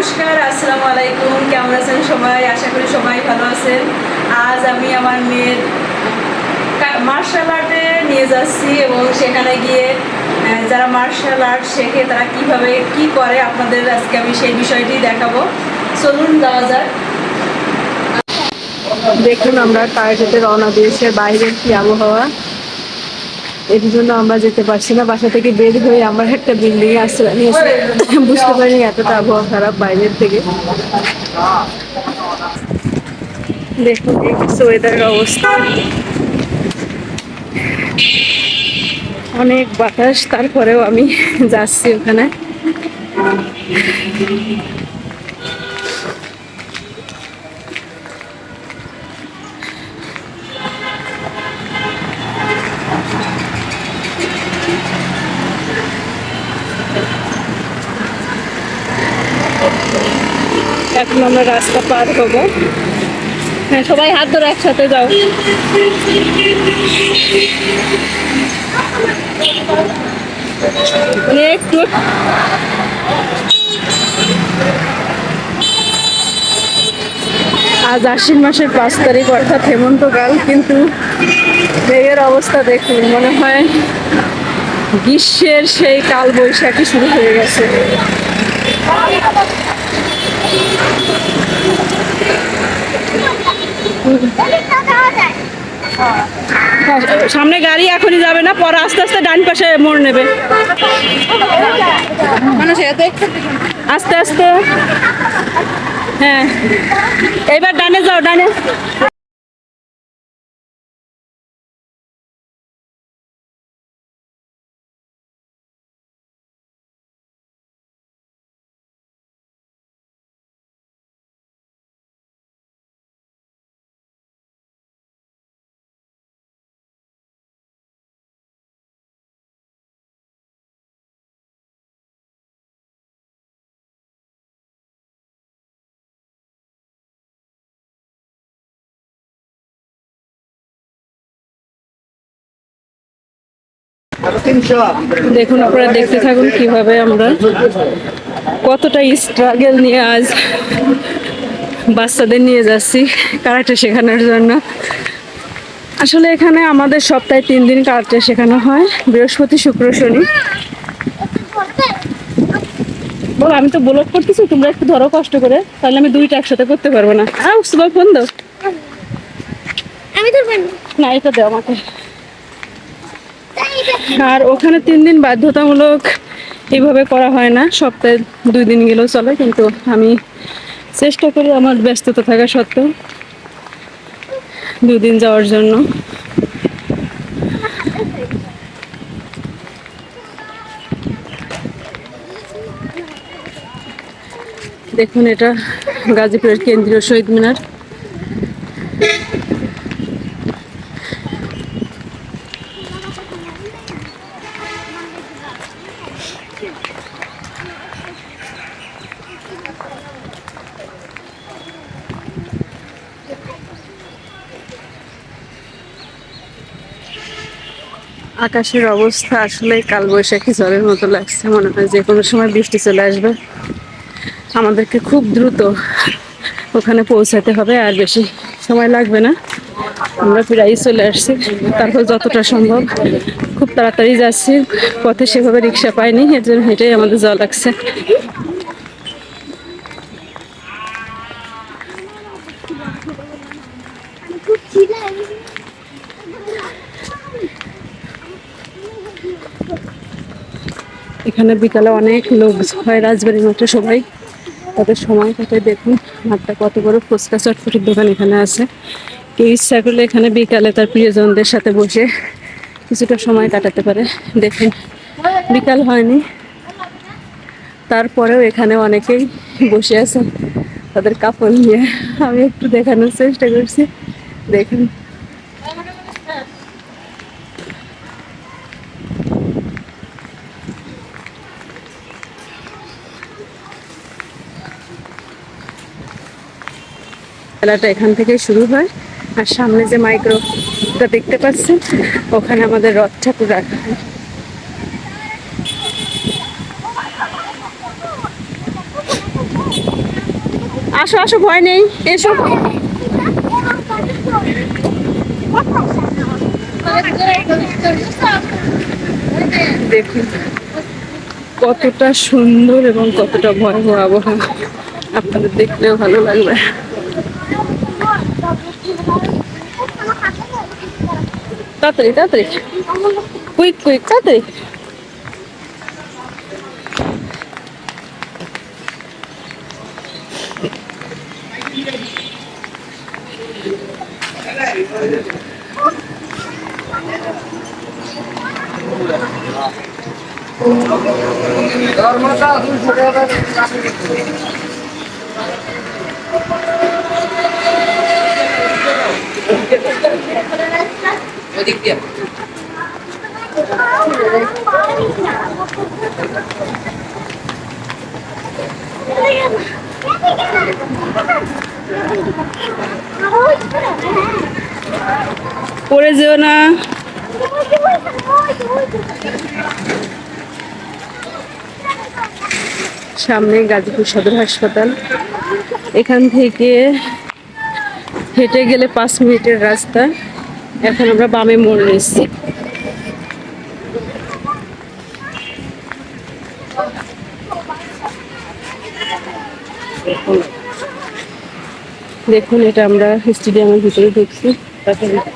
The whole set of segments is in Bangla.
নমস্কার, আসসালামু আলাইকুম। কেমন আছেন সবাই? আশা করি সবাই ভালো আছেন। আজ আমি আমার মেয়ের মার্শাল আর্টে নিয়ে যাচ্ছি এবং সেখানে গিয়ে যারা মার্শাল আর্ট শেখে, তারা কীভাবে কি করে আপনাদের আজকে আমি সেই বিষয়টি দেখাবো। চলুন, যাওয়া যাক। দেখুন, আমরা টার্গেটে রওনা দিয়েছে। বাইরের কি আবহাওয়া? এর জন্য আমরা যেতে পারছি না। বাসা থেকে বের হয়ে আমার একটা বিল্ডিং আশ্রয় নিয়েছে বুঝতে পারিনি এতটা আবহাওয়া খারাপ বাইরের থেকে। দেখুন ওয়েদারের অবস্থা। অনেক বাতাস, তারপরেও আমি যাচ্ছি ওখানে। এখন আমরা রাস্তা পার হব। হ্যাঁ সবাই হাত ধরে একসাথে যাও। মানে একটু আজ আশ্বিন মাসের পাঁচ তারিখ, অর্থাৎ হেমন্তকাল কিন্তু মেঘের অবস্থা দেখুন, মনে হয় গ্রীষ্মের সেই কাল বৈশাখী শুরু হয়ে গেছে। সামনে গাড়ি এখনই যাবে না পরে আস্তে আস্তে ডান পাশে মোড় নেবে। আস্তে আস্তে। হ্যাঁ। এবার ডানে যাও ডানে। দেখুন আপনারা দেখতে থাকুন কীভাবে আমরা কতটা স্ট্রাগল নিয়ে আজ বাচ্চাদের নিয়ে যাচ্ছি কারাটে শেখানোর জন্য। আসলে এখানে আমাদের সপ্তাহে তিন দিন কারাটে শেখানো হয় বৃহস্পতি শুক্র শনি। বল আমি তো ব্লক করতেছি তোমরা একটু ধরো কষ্ট করে তাহলে আমি দুইটা একসাথে করতে পারব না। আহ সুবা ফোন দাও। আমি না এটা দাও আমাকে। আর ওখানে তিন দিন বাধ্যতামূলক এইভাবে করা হয় না। সপ্তাহে দুই দিন গেলেও চলে, কিন্তু আমি চেষ্টা করি আমার ব্যস্ততা থাকা সত্ত্বেও দুই দিন যাওয়ার জন্য। দেখুন, এটা গাজীপুরের কেন্দ্রীয় শহীদ মিনার। আকাশের অবস্থা আসলে কালবৈশাখী ঝড়ের মতো লাগছে। মনে হয় যে কোনো সময় বৃষ্টি চলে আসবে। আমাদেরকে খুব দ্রুত ওখানে পৌঁছাতে হবে, আর বেশি সময় লাগবে না। আমরা প্রায় চলে আসছি। তারপর যতটা সম্ভব খুব তাড়াতাড়ি যাচ্ছি। পথে সেভাবে রিক্সা পাইনি এর জন্য হেঁটেই আমাদের জল লাগছে খুব খিদে এখানে বিকালে অনেক লোক হয়, রাজবাড়ির মাঠে সবাই। তাদের সময় কাটে দেখুন মাঠটা কত বড়, ফুচকা চটপটির দোকান এখানে আছে। কেউ ইচ্ছা করলে এখানে বিকালে তার প্রিয়জনদের সাথে বসে কিছুটা সময় কাটাতে পারে। দেখুন, বিকাল হয়নি। তারপরেও এখানে অনেকেই বসে আছেন তাদের কাপড় নিয়ে। আমি একটু দেখানোর চেষ্টা করছি। দেখুন। খেলাটা এখান থেকে শুরু হয়। আর সামনে যে মাইক্রোটা দেখতে পাচ্ছেন, ওখানে আমাদের রথ ঠাকুর রাখা হয়। আসো আসো, ভয় নেই, এসো। দেখুন, কতটা সুন্দর এবং কতটা ভয়াবহ আবহাওয়া। আপনাদের দেখলেও ভালো লাগবে। তাড়াতাড়ি তাড়াতাড়ি। কুইক কুইক তাড়াতাড়ি। ওদিক পড়ে যেও না। সামনে গাজীপুর সদর হাসপাতাল। এখান থেকে হেঁটে গেলে পাঁচ মিনিটের রাস্তা। এখন আমরা বামে মোড় নিচ্ছি। দেখুন। এটা আমরা স্টেডিয়ামের ভিতরে ঢুকছি।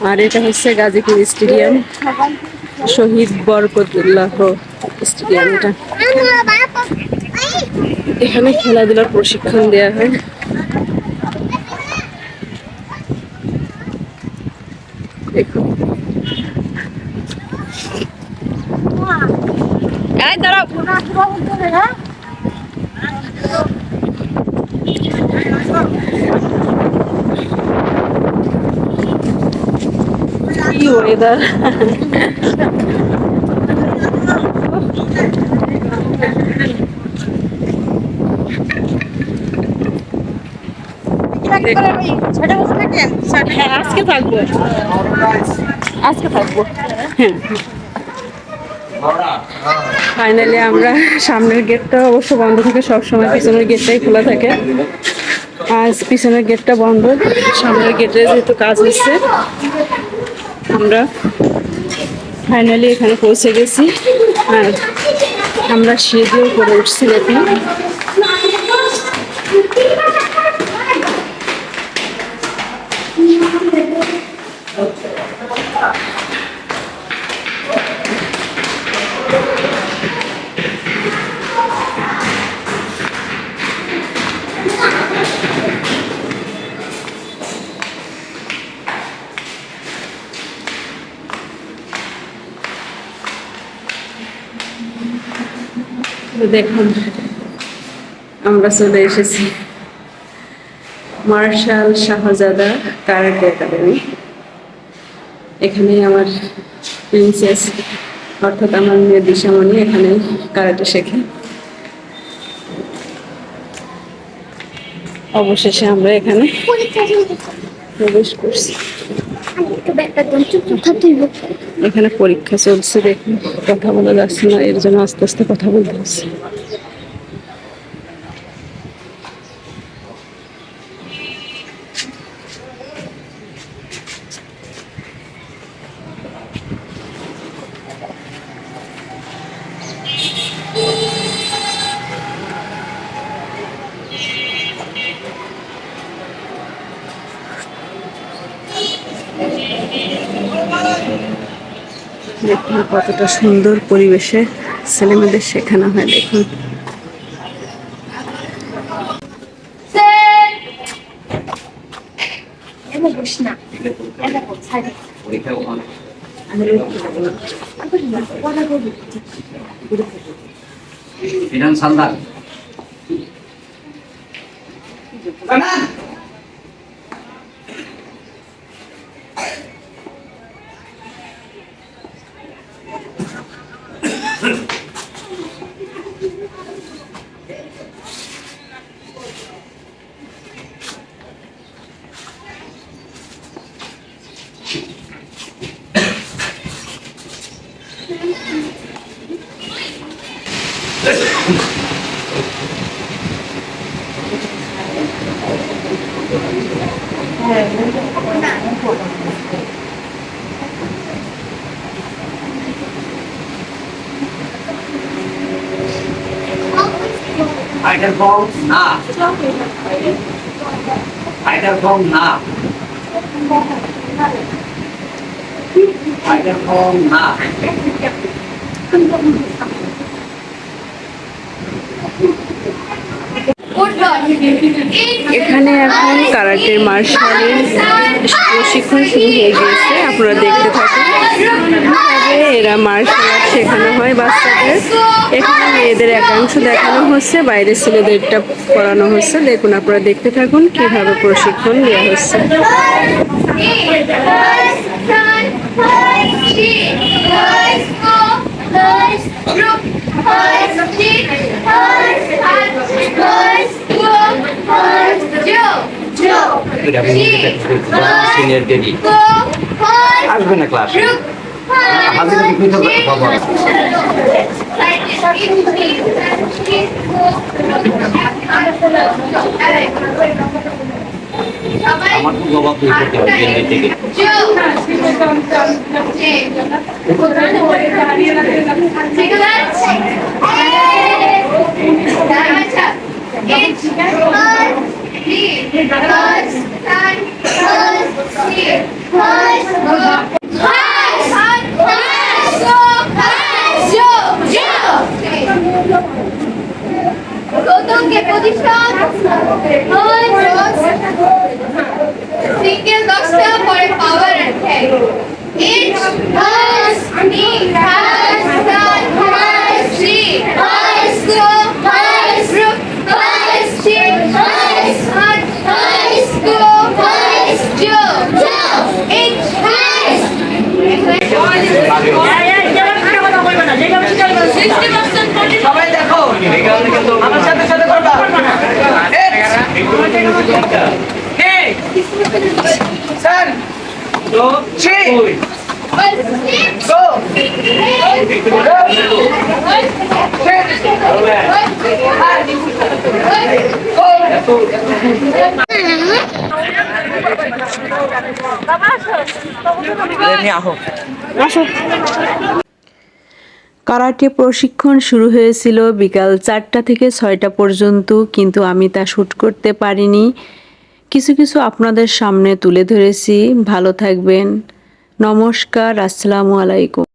আর এটা হচ্ছে গাজীপুর স্টেডিয়াম। শহীদ বরকতুল্লাহ স্টেডিয়াম এটা এখানে খেলাধুলার প্রশিক্ষণ দেওয়া হয়। এই দাঁড়াও। কি ওয়েদার হ্যাঁ আজকে থাকব আজকে থাকব হ্যাঁ ফাইনালি আমরা সামনের গেটটা অবশ্য বন্ধ থাকে, সবসময় পিছনের গেটটাই খোলা থাকে। আজ পিছনের গেটটা বন্ধ। সামনের গেটে যেহেতু কাজ হচ্ছে আমরা ফাইনালি এখানে পৌঁছে গেছি। আর আমরা সিঁড়িও করে উঠছি দেখুন তো দেখুন আমরা চলে এসেছি। Marshal Shahzada karate academy. এখানে আমার প্রিন্সেস অর্থাৎ আমার মেয়ে দিশামণি এখানে কারাটে শেখে। অবশেষে আমরা এখানে প্রবেশ করছি। এখানে পরীক্ষা চলছে, দেখুন, কথা বলা যাচ্ছে না, এর জন্য আস্তে আস্তে কথা বলতে হচ্ছে। দেখুন কতটা সুন্দর পরিবেশে ছেলেমেয়েদের শেখানো হয় দেখুন। সান্দাল আইটার ফর্ম না আইটার ফর্ম না আইটার ফর্ম না এখানে এখন কারাটের মার্শালের প্রশিক্ষণ শুরু হয়ে গিয়েছে। আপনারা দেখতে থাকুন। কীভাবে এরা মার্শাল আর্ট শেখানো হয় বাচ্চাদের এখানে মেয়েদের একাংশ দেখানো হচ্ছে বাইরে ছেলেদেরটা করানো হচ্ছে দেখুন আপনারা দেখতে থাকুন কীভাবে প্রশিক্ষণ দেওয়া হচ্ছে সিনিয়র আসবে না ক্লাসে হাজিরা আমার তো জবাব গৌতমকে পজিশন সিঙ্গেল দশটা পরে পাওয়ার আছে। ইচ হাস নি হাস সান হাস শ্রী হাস গো সবাই দেখো আমার সাথে সাথে করবা স্যার থ্রি গো কারাটে প্রশিক্ষণ শুরু হয়েছিল বিকাল চারটা থেকে ছয়টা পর্যন্ত কিন্তু আমি তা শ্যুট করতে পারিনি। কিছু কিছু আপনাদের সামনে তুলে ধরেছি। ভালো থাকবেন। নমস্কার আসসালামু আলাইকুম।